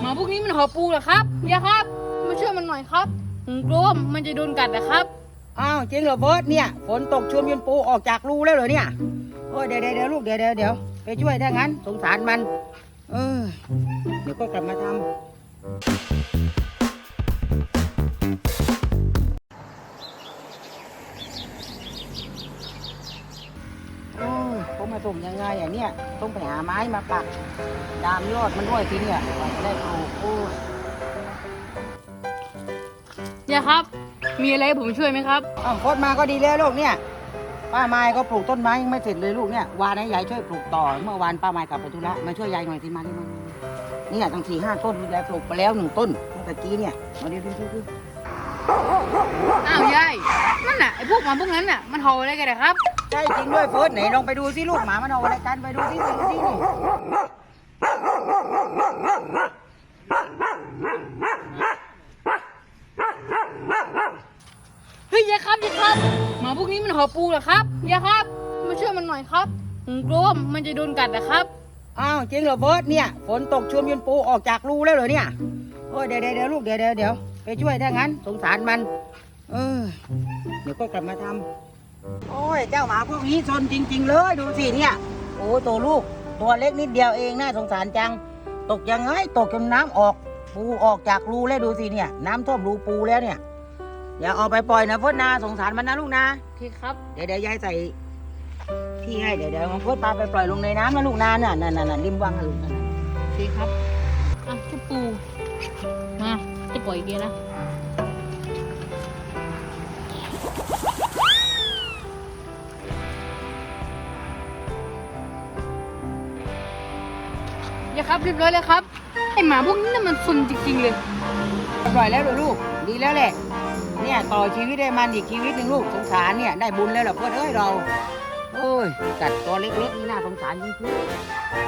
หมอพวกนี้มันหอปูเหรอครับเนี่ยครับ มาช่วยมันหน่อยครับผมกลัวมันจะโดนกัดนะครับ อ้าวจริงเหรอเบิร์ตเนี่ยฝนตกชวนยนปูออกจากรูแล้วเหรอเนี่ยโอ้ยเดี๋ยวเดี๋ยวเดี๋ยวลูกเดี๋ยวเดี๋ยวเดี๋ยวไปช่วยถ้างั้น สงสารมัน เออเดี๋ยวก็กลับมาทำ ยผมมาส่งยังไงอะเนี่ยต้องไปหาไม้มาปัก ดามยอดมันด้วยทีเนี่ยกว่าจะได้ปลูกโอ้ยอย่าครับ มีอะไรให้ผมช่วยไหมครับอ้าวโคตรมาก็ดีแล้วลูกเนี่ย ป้าไม้ก็ปลูกต้นไม้ยังไม่เสร็จเลยลูกเนี่ยวานให้ยายช่วยปลูกต่อ เมื่อวานป้าไม้กลับไปธุระมาช่วยยายหน่อยสิมาดิมามามาเนี่ยตั้งสี่ห้าต้นยายปลูกไปแล้วหนึ่งต้นเมื่อตะกี้เนี่ยมาดูดูดูดู อ้าวยายนั่นน่ะไอ้พวกหมาพวกนั้นน่ะมันเห่าอะไรกันนะครับ ใช่จริงด้วยเฟิร์สไหนลองไปดูสิลูกหมามันเอาอะไรกันไปดูสิไปดูสินี่เฮ้ยอย่าครับอย่าครับหมาพวกนี้มันหอปูเหรอครับอย่าครับมาช่วยมันหน่อยครับผมกลัวว่ามันจะโดนกัดนะครับ อ้าวจริงเหรอเฟิร์สเนี่ยฝนตกชวนยนปูออกจากรูแล้วเหรอเนี่ย โอ้ยเดี๋ยวเดี๋ยวเดี๋ยวลูกเดี๋ยวเดี๋ยวเดี๋ยวไปช่วยถ้างั้น สงสารมัน เออ เดี๋ยวก็กลับมาทำโอ้ยเจ้าหมาพวกนี้ซนจริง ๆ เลยดูสิเนี่ยโอ้ตัวลูกตัวเล็กนิดเดียวเองน่าสงสารจัง ตกยังไงตกจนน้ำออกปูออกจากรูแล้วดูสิเนี่ย น้ำท่วมรูปูแล้วเนี่ยอย่าเอาไปปล่อยนะเพื่อนนาสงสารมันนะลูกนะโอเคครับเดี๋ยวเดี๋ยวยายใส่ที่ให้เดี๋ยวเดี๋ยวของเพื่อนปลาไปปล่อยลงในน้ำนะลูกนาน่ะนั่นน่ะนั่นริมวังนะลูกนั่นน่ะโอเคครับอะเจุปูมา จะปล่อยเกียนะอย่าครับเรียบร้อยเลยครับไอหมาพวกนี้น่ะมันซุนจริงๆเลยปล่อยแล้วเหรอลูก ดีแล้วแหละ เนี่ยต่อชีวิตได้มันอีกชีวิตหนึ่งลูกสงสารเนี่ยได้บุญแล้วเหรอเพื่อนเอ้ยเราโอ้ยกัดตัวเล็กๆนี่น่าสงสารจริงๆ